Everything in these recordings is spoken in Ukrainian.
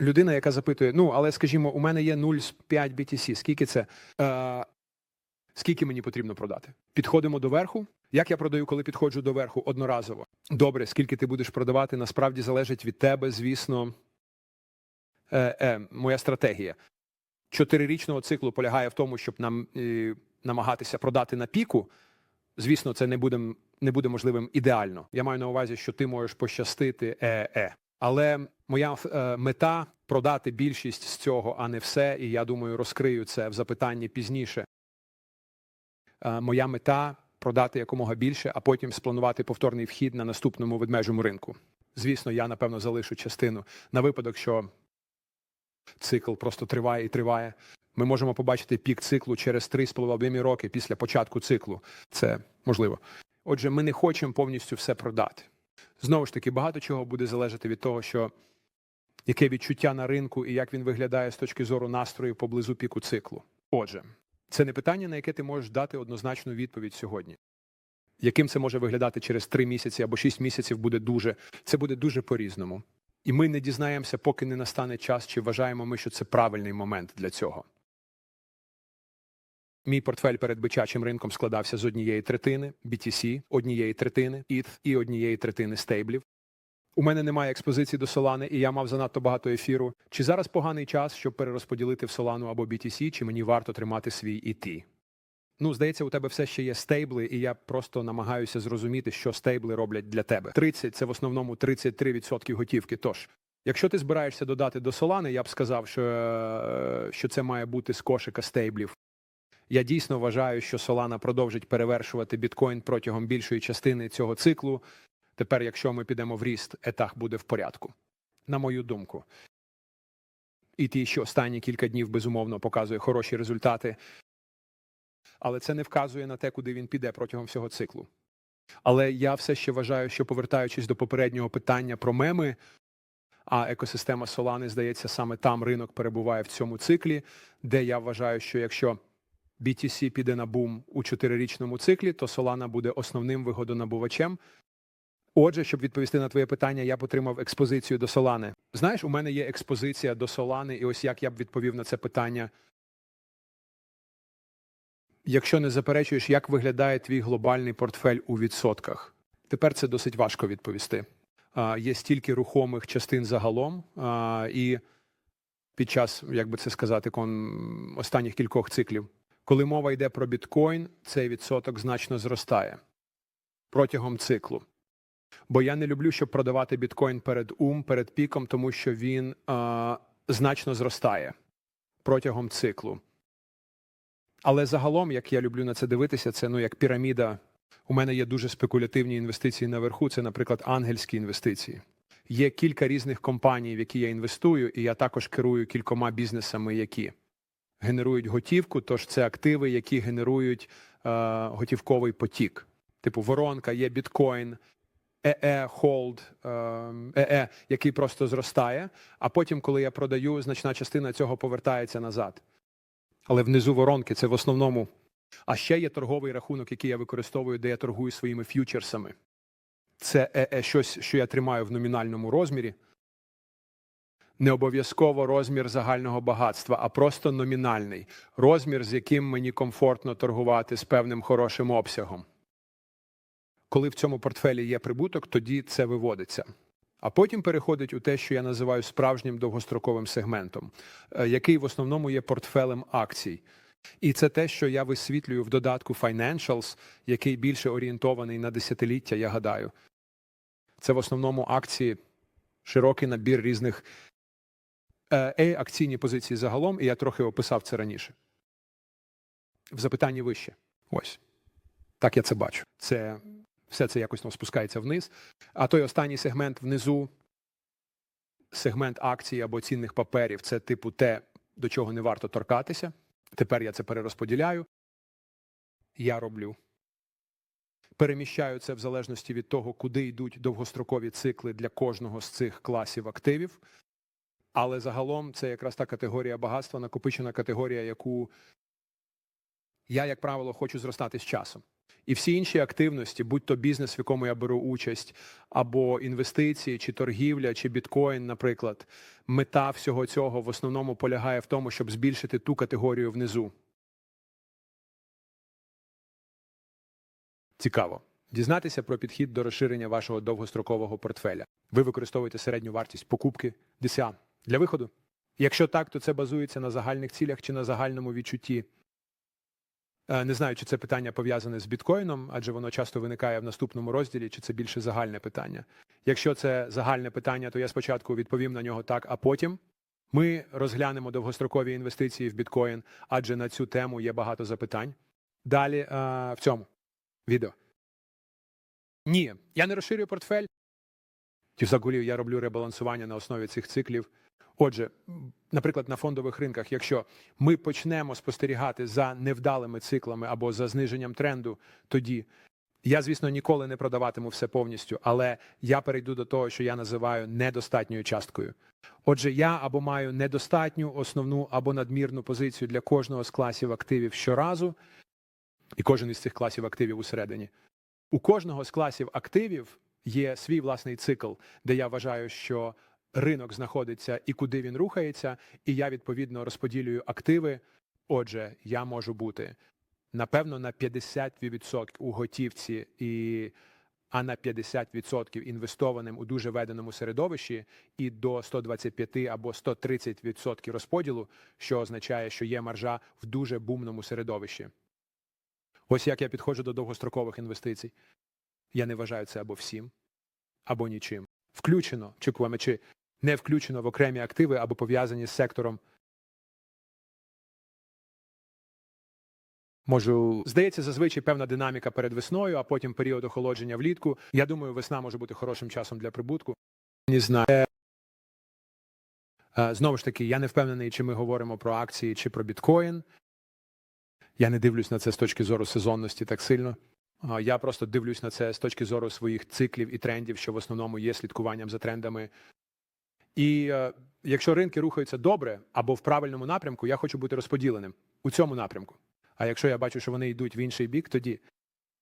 людина, яка запитує: ну, але скажімо, у мене є 0,5 BTC, скільки це? Е, скільки мені потрібно продати? Підходимо до верху. Як я продаю, коли підходжу до верху одноразово? Добре, скільки ти будеш продавати, насправді залежить від тебе, звісно. Е, е, моя стратегія чотирирічного циклу полягає в тому, щоб нам е, намагатися продати на піку. Звісно, це не буде, не буде можливим ідеально. Я маю на увазі, що ти можеш пощастити е-е. Але моя е, мета продати більшість з цього, а не все. І я думаю, розкрию це в запитанні пізніше. Е, моя мета продати якомога більше, а потім спланувати повторний вхід на наступному ведмежому ринку. Звісно, я напевно залишу частину на випадок, що цикл просто триває і триває. Ми можемо побачити пік циклу через 3,5 роки після початку циклу. Це можливо. Отже, ми не хочемо повністю все продати. Знову ж таки, багато чого буде залежати від того, що яке відчуття на ринку і як він виглядає з точки зору настрою поблизу піку циклу. Отже, це не питання, на яке ти можеш дати однозначну відповідь сьогодні. Яким це може виглядати через 3 місяці або 6 місяців буде дуже, це буде дуже по-різному. І ми не дізнаємося, поки не настане час, чи вважаємо ми, що це правильний момент для цього. Мій портфель перед бичачим ринком складався з однієї третини BTC, однієї третини ETH і однієї третини стейблів. У мене немає експозиції до Солани, і я мав занадто багато ефіру. Чи зараз поганий час, щоб перерозподілити в Солану або BTC, чи мені варто тримати свій ET? Ну, здається, у тебе все ще є стейбли, і я просто намагаюся зрозуміти, що стейбли роблять для тебе. 30 – це в основному 33% готівки. Тож, якщо ти збираєшся додати до Солани, я б сказав, що, е, що це має бути з кошика стейблів. Я дійсно вважаю, що Solana продовжить перевершувати біткоін протягом більшої частини цього циклу. Тепер, якщо ми підемо в ріст, етах буде в порядку. На мою думку. І ті, що останні кілька днів безумовно показує хороші результати, але це не вказує на те, куди він піде протягом всього циклу. Але я все ще вважаю, що повертаючись до попереднього питання про меми, а екосистема Solana, здається, саме там ринок перебуває в цьому циклі, де я вважаю, що якщо BTC піде на бум у чотирирічному циклі, то Solana буде основним вигодонабувачем. Отже, щоб відповісти на твоє питання, я потримав експозицію до Solana. Знаєш, у мене є експозиція до Solana, і ось як я б відповів на це питання. Якщо не заперечуєш, як виглядає твій глобальний портфель у відсотках? Тепер це досить важко відповісти. А, є стільки рухомих частин загалом, а, і під час, як би це сказати, кон останніх кількох циклів. Коли мова йде про біткоін, цей відсоток значно зростає протягом циклу. Бо я не люблю, щоб продавати біткоін перед ум, перед піком, тому що він а, значно зростає протягом циклу. Але загалом, як я люблю на це дивитися, це ну як піраміда. У мене є дуже спекулятивні інвестиції наверху. Це, наприклад, ангельські інвестиції. Є кілька різних компаній, в які я інвестую, і я також керую кількома бізнесами, які генерують готівку. Тож це активи, які генерують е, готівковий потік. Типу воронка, є біткоін, ЕЕ, холд, ЕЕ, який просто зростає. А потім, коли я продаю, значна частина цього повертається назад. Але внизу воронки це в основному. А ще є торговий рахунок, який я використовую, де я торгую своїми ф'ючерсами. Це ЕЕ щось, що я тримаю в номінальному розмірі. Не обов'язково розмір загального багатства, а просто номінальний розмір, з яким мені комфортно торгувати з певним хорошим обсягом. Коли в цьому портфелі є прибуток, тоді це виводиться. А потім переходить у те, що я називаю справжнім довгостроковим сегментом, е, який в основному є портфелем акцій. І це те, що я висвітлюю в додатку Financials, який більше орієнтований на десятиліття, я гадаю. Це в основному акції, широкий набір різних е, акційні позиції загалом, і я трохи описав це раніше. В запитанні вище. Ось. Так я це бачу. Це все це якось ну, спускається вниз. А той останній сегмент внизу, сегмент акцій або цінних паперів, це типу те, до чого не варто торкатися. Тепер я це перерозподіляю. Я роблю. Переміщаю це в залежності від того, куди йдуть довгострокові цикли для кожного з цих класів активів. Але загалом це якраз та категорія багатства, накопичена категорія, яку я, як правило, хочу зростати з часом. І всі інші активності, будь то бізнес, в якому я беру участь, або інвестиції, чи торгівля, чи біткоін, наприклад, мета всього цього в основному полягає в тому, щоб збільшити ту категорію внизу. Цікаво. Дізнатися про підхід до розширення вашого довгострокового портфеля. Ви використовуєте середню вартість покупки DCA для виходу? Якщо так, то це базується на загальних цілях чи на загальному відчутті. Е, Не знаю, чи це питання пов'язане з біткоїном, адже воно часто виникає в наступному розділі, чи це більше загальне питання. Якщо це загальне питання, то я спочатку відповім на нього так, а потім ми розглянемо довгострокові інвестиції в біткоін, адже на цю тему є багато запитань. Далі е, в цьому відео. Ні, я не розширюю портфель. Чи взагалі я роблю ребалансування на основі цих циклів. Отже, наприклад, на фондових ринках, якщо ми почнемо спостерігати за невдалими циклами або за зниженням тренду, тоді я, звісно, ніколи не продаватиму все повністю, але я перейду до того, що я називаю недостатньою часткою. Отже, я або маю недостатню основну або надмірну позицію для кожного з класів активів щоразу, і кожен із цих класів активів усередині. У кожного з класів активів є свій власний цикл, де я вважаю, що ринок знаходиться і куди він рухається, і я відповідно розподілюю активи. Отже, я можу бути напевно на 50% у готівці і а на 50% інвестованим у дуже веденому середовищі і до 125 або 130% розподілу, що означає, що є маржа в дуже бумному середовищі. Ось як я підходжу до довгострокових інвестицій. Я не вважаю це або всім, або нічим. Включено чи не включено в окремі активи або пов'язані з сектором. Можу, здається, зазвичай певна динаміка перед весною, а потім період охолодження влітку. Я думаю, весна може бути хорошим часом для прибутку. Не знаю. Е, Знову ж таки, я не впевнений, чи ми говоримо про акції чи про біткоін. Я не дивлюсь на це з точки зору сезонності так сильно. Я просто дивлюсь на це з точки зору своїх циклів і трендів, що в основному є слідкуванням за трендами. І е, якщо ринки рухаються добре або в правильному напрямку, я хочу бути розподіленим у цьому напрямку. А якщо я бачу, що вони йдуть в інший бік, тоді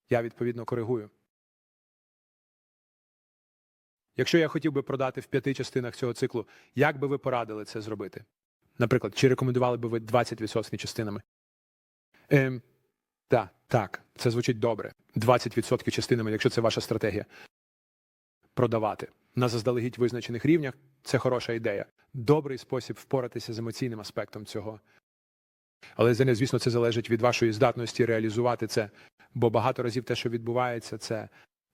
я відповідно коригую. Якщо я хотів би продати в п'яти частинах цього циклу, як би ви порадили це зробити? Наприклад, чи рекомендували би ви 20% частинами? Ем, так, так, це звучить добре. 20% частинами, якщо це ваша стратегія. Продавати на заздалегідь визначених рівнях це хороша ідея. Добрий спосіб впоратися з емоційним аспектом цього. Але, звісно, це залежить від вашої здатності реалізувати це. Бо багато разів те, що відбувається, це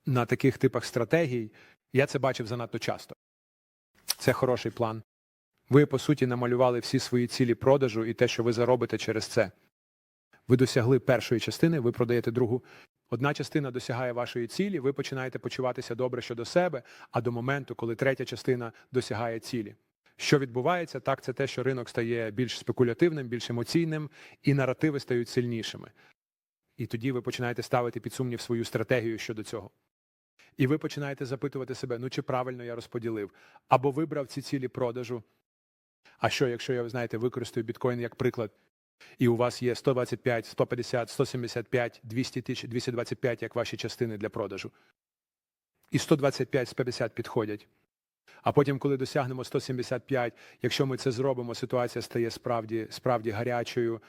на таких типах стратегій. Я це бачив занадто часто. Це хороший план. Ви, по суті, намалювали всі свої цілі продажу і те, що ви заробите через це. Ви досягли першої частини, ви продаєте другу. Одна частина досягає вашої цілі, ви починаєте почуватися добре щодо себе, а до моменту, коли третя частина досягає цілі. Що відбувається, так це те, що ринок стає більш спекулятивним, більш емоційним, і наративи стають сильнішими. І тоді ви починаєте ставити під сумнів свою стратегію щодо цього. І ви починаєте запитувати себе, ну чи правильно я розподілив, або вибрав ці цілі продажу. А що, якщо я, ви знаєте, використаю біткоін як приклад, і у вас є 125, 150, 175, 200 тисяч, 225 як ваші частини для продажу. І 125, 150 підходять. А потім, коли досягнемо 175, якщо ми це зробимо, ситуація стає справді, справді гарячою.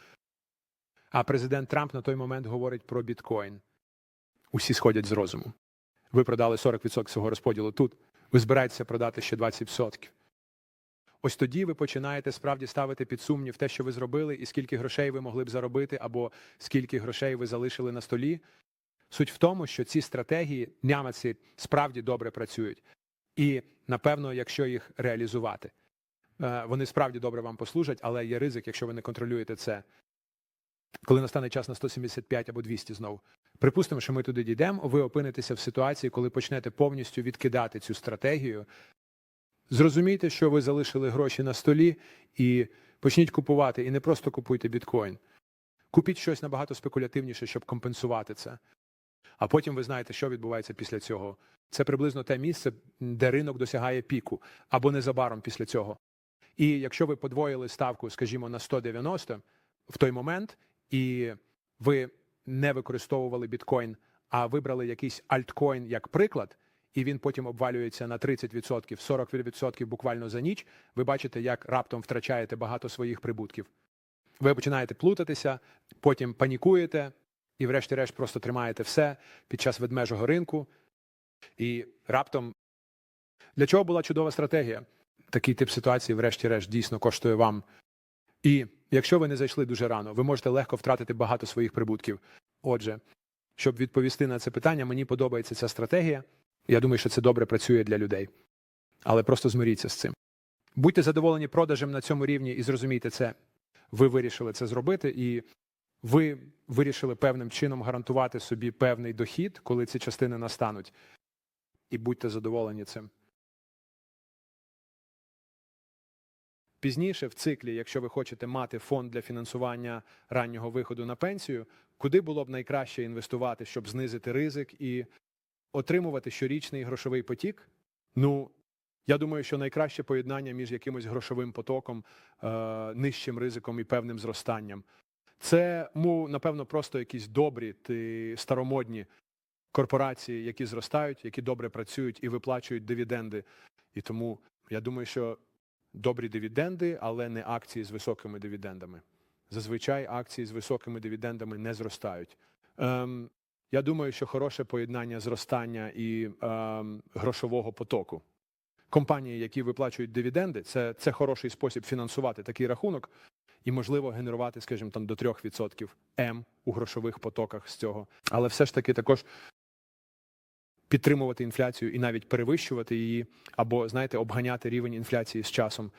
А президент Трамп на той момент говорить про біткоін. Усі сходять з розуму. Ви продали 40% свого розподілу тут, ви збираєтеся продати ще 20%. Ось тоді ви починаєте справді ставити під сумнів те, що ви зробили, і скільки грошей ви могли б заробити, або скільки грошей ви залишили на столі. Суть в тому, що ці стратегії нямаці справді добре працюють. І, напевно, якщо їх реалізувати, е, вони справді добре вам послужать, але є ризик, якщо ви не контролюєте це. Коли настане час на 175 або 200 знову. Припустимо, що ми туди дійдемо, ви опинитеся в ситуації, коли почнете повністю відкидати цю стратегію. Зрозумійте, що ви залишили гроші на столі, і почніть купувати. І не просто купуйте біткоін. Купіть щось набагато спекулятивніше, щоб компенсувати це. А потім ви знаєте, що відбувається після цього. Це приблизно те місце, де ринок досягає піку, або незабаром після цього. І якщо ви подвоїли ставку, скажімо, на 190 в той момент, і ви не використовували біткоін а вибрали якийсь альткоін як приклад, і він потім обвалюється на 30%, 40% буквально за ніч, ви бачите, як раптом втрачаєте багато своїх прибутків. Ви починаєте плутатися, потім панікуєте і, врешті-решт, просто тримаєте все під час ведмежого ринку. І раптом для чого була чудова стратегія? Такий тип ситуації, врешті-решт, дійсно коштує вам. І якщо ви не зайшли дуже рано, ви можете легко втратити багато своїх прибутків. Отже, щоб відповісти на це питання, мені подобається ця стратегія. Я думаю, що це добре працює для людей. Але просто змиріться з цим. Будьте задоволені продажем на цьому рівні і зрозумійте це. Ви вирішили це зробити, і ви вирішили певним чином гарантувати собі певний дохід, коли ці частини настануть. І будьте задоволені цим. Пізніше в циклі, якщо ви хочете мати фонд для фінансування раннього виходу на пенсію, куди було б найкраще інвестувати, щоб знизити ризик і отримувати щорічний грошовий потік? Ну, я думаю, що найкраще поєднання між якимось грошовим потоком, е, нижчим ризиком і певним зростанням. Це, ну, напевно, просто якісь добрі ти старомодні корпорації, які зростають, які добре працюють і виплачують дивіденди. І тому я думаю, що добрі дивіденди, але не акції з високими дивідендами. Зазвичай акції з високими дивідендами не зростають. Ем, я думаю, що хороше поєднання зростання і ем, грошового потоку. Компанії, які виплачують дивіденди, це, це хороший спосіб фінансувати такий рахунок і, можливо, генерувати, скажімо, там до 3% М у грошових потоках з цього. Але все ж таки також підтримувати інфляцію і навіть перевищувати її, або, знаєте, обганяти рівень інфляції з часом.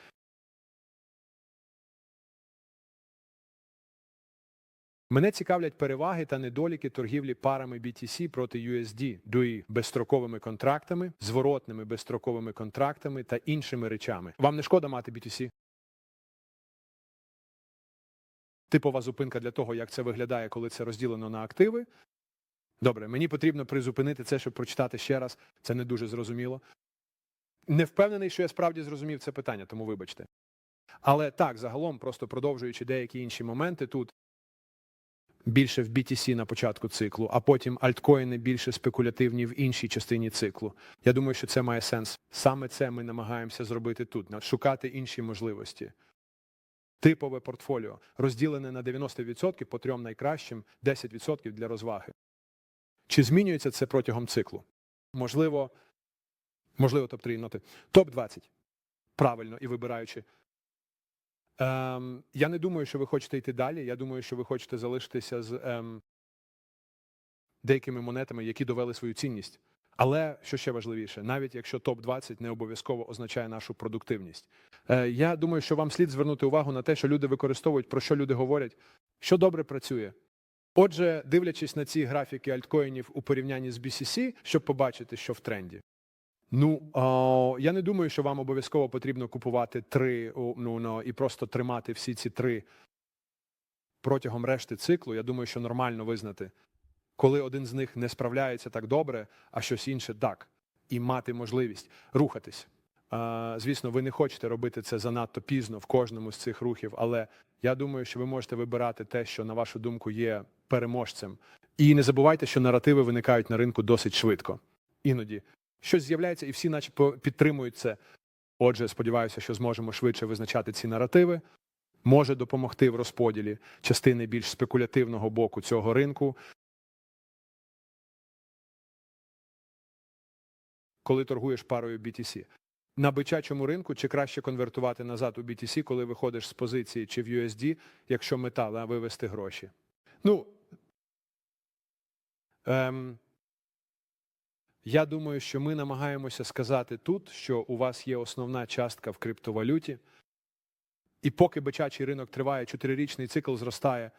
Мене цікавлять переваги та недоліки торгівлі парами BTC проти USD, DUI, безстроковими контрактами, зворотними безстроковими контрактами та іншими речами. Вам не шкода мати BTC? Типова зупинка для того, як це виглядає, коли це розділено на активи. Добре, мені потрібно призупинити це, щоб прочитати ще раз. Це не дуже зрозуміло. Не впевнений, що я справді зрозумів це питання, тому вибачте. Але так, загалом, просто продовжуючи деякі інші моменти, тут більше в BTC на початку циклу, а потім альткоїни більше спекулятивні в іншій частині циклу. Я думаю, що це має сенс. Саме це ми намагаємося зробити тут, шукати інші можливості. Типове портфоліо розділене на 90% по трьом найкращим, 10% для розваги. Чи змінюється це протягом циклу? Можливо, можливо, топ-3 ноти. Топ-20. Правильно і вибираючи. Ем, я не думаю, що ви хочете йти далі. Я думаю, що ви хочете залишитися з ем, деякими монетами, які довели свою цінність. Але що ще важливіше, навіть якщо топ-20 не обов'язково означає нашу продуктивність. Е, я думаю, що вам слід звернути увагу на те, що люди використовують, про що люди говорять, що добре працює. Отже, дивлячись на ці графіки альткоїнів у порівнянні з BCC, щоб побачити, що в тренді. Ну, о, я не думаю, що вам обов'язково потрібно купувати три ну, ну, і просто тримати всі ці три протягом решти циклу. Я думаю, що нормально визнати, коли один з них не справляється так добре, а щось інше так, і мати можливість рухатись. А, звісно, ви не хочете робити це занадто пізно в кожному з цих рухів, але я думаю, що ви можете вибирати те, що, на вашу думку, є переможцем. І не забувайте, що наративи виникають на ринку досить швидко. Іноді щось з'являється, і всі, наче підтримують це. Отже, сподіваюся, що зможемо швидше визначати ці наративи. Може допомогти в розподілі частини більш спекулятивного боку цього ринку. Коли торгуєш парою BTC. На бичачому ринку чи краще конвертувати назад у BTC, коли виходиш з позиції чи в USD, якщо мета да, вивести гроші. Ну, ем, я думаю, що ми намагаємося сказати тут, що у вас є основна частка в криптовалюті, і поки бичачий ринок триває, чотирирічний цикл зростає.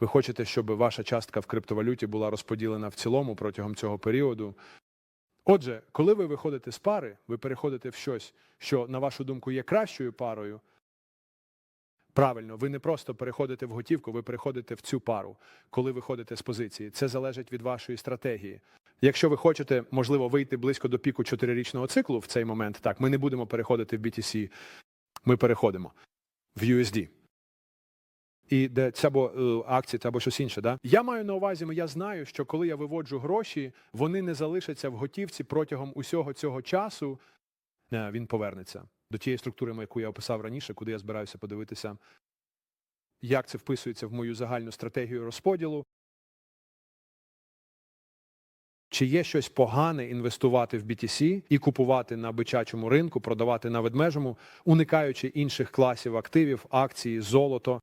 Ви хочете, щоб ваша частка в криптовалюті була розподілена в цілому протягом цього періоду. Отже, коли ви виходите з пари, ви переходите в щось, що, на вашу думку, є кращою парою. Правильно, ви не просто переходите в готівку, ви переходите в цю пару, коли виходите з позиції. Це залежить від вашої стратегії. Якщо ви хочете, можливо, вийти близько до піку чотирирічного циклу в цей момент, так, ми не будемо переходити в BTC, ми переходимо в USD. І де це або е, акції, це або щось інше. Да? Я маю на увазі, я знаю, що коли я виводжу гроші, вони не залишаться в готівці протягом усього цього часу. Е, Він повернеться до тієї структури, яку я описав раніше, куди я збираюся подивитися, як це вписується в мою загальну стратегію розподілу. Чи є щось погане інвестувати в BTC і купувати на бичачому ринку, продавати на ведмежому, уникаючи інших класів активів, акції, золото?